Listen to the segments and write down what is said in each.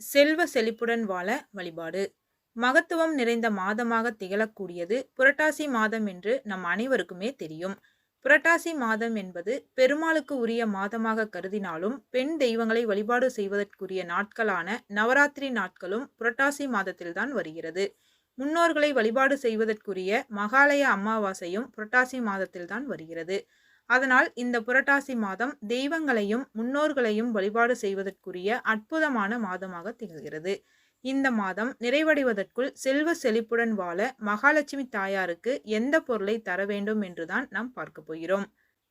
செல்வ செழிப்புடன் வாழ வழிபாடு. மகத்துவம் நிறைந்த மாதமாக திகழக்கூடியது புரட்டாசி மாதம் என்று நம் அனைவருக்குமே தெரியும். புரட்டாசி மாதம் என்பது பெருமாளுக்கு உரிய மாதமாக கருதினாலும் பெண் தெய்வங்களை வழிபாடு செய்வதற்குரிய நாட்களான நவராத்திரி நாட்களும் புரட்டாசி மாதத்தில்தான் வருகிறது. முன்னோர்களை வழிபாடு செய்வதற்குரிய மகாலய அமாவாசையும் புரட்டாசி மாதத்தில்தான் வருகிறது. அதனால் இந்த புரட்டாசி மாதம் தெய்வங்களையும் முன்னோர்களையும் வழிபாடு செய்வதற்குரிய அற்புதமான மாதமாக திகழ்கிறது. இந்த மாதம் நிறைவடைவதற்குள் செல்வ செழிப்புடன் வாழ மகாலட்சுமி தாயாருக்கு எந்த பொருளை தர வேண்டும் என்றுதான் நாம் பார்க்க போகிறோம்.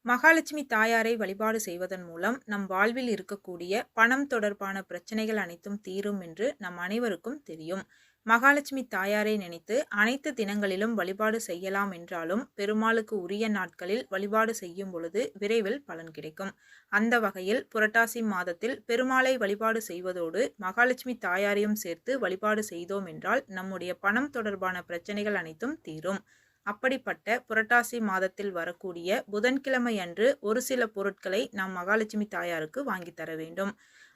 மகாலட்சுமி தாயாரை வழிபாடு செய்வதன் மூலம் நம் வாழ்வில் இருக்கக்கூடிய பணம் தொடர்பான பிரச்சனைகள் அனைத்தும் தீரும் என்று நம் அனைவருக்கும் தெரியும். மகாலட்சுமி தாயாரை நினைத்து அனைத்து தினங்களிலும் வழிபாடு செய்யலாம் என்றாலும் பெருமாளுக்கு உரிய நாட்களில் வழிபாடு செய்யும் பொழுது விரைவில் பலன் கிடைக்கும். அந்த வகையில் புரட்டாசி மாதத்தில் பெருமாளை வழிபாடு செய்வதோடு மகாலட்சுமி தாயாரையும் சேர்த்து வழிபாடு செய்தோம் என்றால் நம்முடைய பணம் தொடர்பான பிரச்சனைகள் அனைத்தும் தீரும். அப்படிப்பட்ட புரட்டாசி மாதத்தில் வரக்கூடிய புதன்கிழமை அன்று ஒரு சில பொருட்களை நாம் மகாலட்சுமி தாயாருக்கு வாங்கி தர வேண்டும்.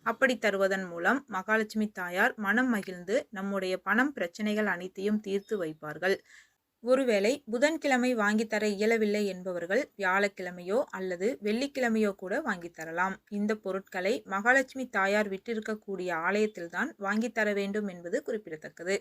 அப்படி தருவதன் மூலம் மகாலட்சுமி தாயார் மனம் மகிழ்ந்து நம்முடைய பணம் பிரச்சனைகள் அனைத்தையும் தீர்த்து வைப்பார்கள். ஒருவேளை புதன்கிழமை வாங்கி தர இயலவில்லை என்பவர்கள் வியாழக்கிழமையோ அல்லது வெள்ளிக்கிழமையோ கூட வாங்கி தரலாம். இந்த பொருட்களை மகாலட்சுமி தாயார் விட்டிருக்கக்கூடிய ஆலயத்தில்தான் வாங்கி தர வேண்டும் என்பது குறிப்பிடத்தக்கது.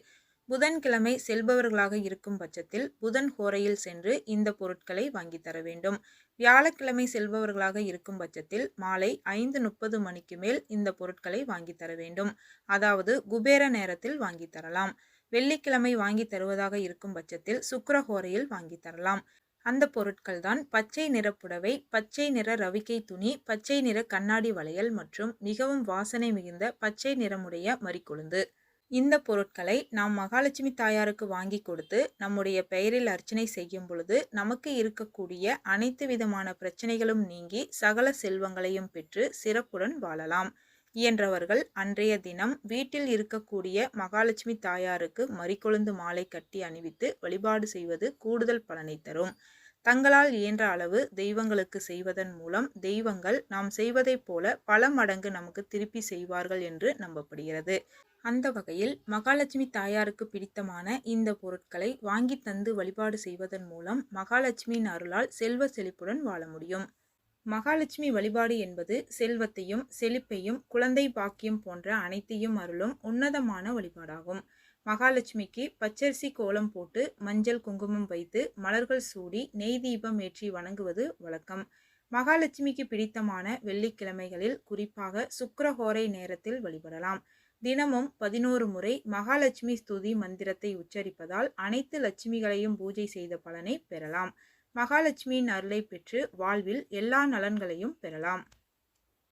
புதன்கிழமை செல்பவர்களாக இருக்கும் பட்சத்தில் புதன் ஹோரையில் சென்று இந்த பொருட்களை வாங்கி தர வேண்டும். வியாழக்கிழமை செல்பவர்களாக இருக்கும் பட்சத்தில் மாலை ஐந்து முப்பது மணிக்கு மேல் இந்த பொருட்களை வாங்கி தர வேண்டும். அதாவது குபேர நேரத்தில் வாங்கி தரலாம். வெள்ளிக்கிழமை வாங்கி தருவதாக இருக்கும் பட்சத்தில் சுக்கரஹோரையில் வாங்கி தரலாம். அந்த பொருட்கள் தான் பச்சை நிற புடவை பச்சை நிற ரவிக்கை துணி பச்சை நிற கண்ணாடி வளையல் மற்றும் மிகவும் வாசனை மிகுந்த பச்சை நிறமுடைய மறிக்கொழுந்து. இந்த பொருட்களை நாம் மகாலட்சுமி தாயாருக்கு வாங்கி கொடுத்து நம்முடைய பெயரில் அர்ச்சனை செய்யும் பொழுது நமக்கு இருக்கக்கூடிய அனைத்து விதமான பிரச்சனைகளும் நீங்கி சகல செல்வங்களையும் பெற்று சிறப்புடன் வாழலாம். இயன்றவர்கள் அன்றைய தினம் வீட்டில் இருக்கக்கூடிய மகாலட்சுமி தாயாருக்கு மறிக்கொழுந்து மாலை கட்டி அணிவித்து வழிபாடு செய்வது கூடுதல் பலனை தரும். தங்களால் இயன்ற அளவு தெய்வங்களுக்கு செய்வதன் மூலம் தெய்வங்கள் நாம் செய்வதைப் போல பல மடங்கு நமக்கு திருப்பி செய்வார்கள் என்று நம்பப்படுகிறது. அந்த வகையில் மகாலட்சுமி தாயாருக்கு பிடித்தமான இந்த பொருட்களை வாங்கி தந்து வழிபாடு செய்வதன் மூலம் மகாலட்சுமியின் அருளால் செல்வ செழிப்புடன் வாழ முடியும். மகாலட்சுமி வழிபாடு என்பது செல்வத்தையும் செழிப்பையும் குழந்தை பாக்கியம் போன்ற அனைத்தையும் அருளும் உன்னதமான வழிபாடாகும். மகாலட்சுமிக்கு பச்சரிசி கோலம் போட்டு மஞ்சள் குங்குமம் வைத்து மலர்கள் சூடி நெய் தீபம் ஏற்றி வணங்குவது வழக்கம். மகாலட்சுமிக்கு பிடித்தமான வெள்ளிக்கிழமைகளில் குறிப்பாக சுக்கரஹோரை நேரத்தில் வழிபடலாம். தினமும் பதினோரு முறை மகாலட்சுமி ஸ்துதி மந்திரத்தை உச்சரிப்பதால் அனைத்து லட்சுமிகளையும் பூஜை செய்த பலனை பெறலாம். மகாலட்சுமியின் அருளை பெற்று வாழ்வில் எல்லா நலன்களையும் பெறலாம்.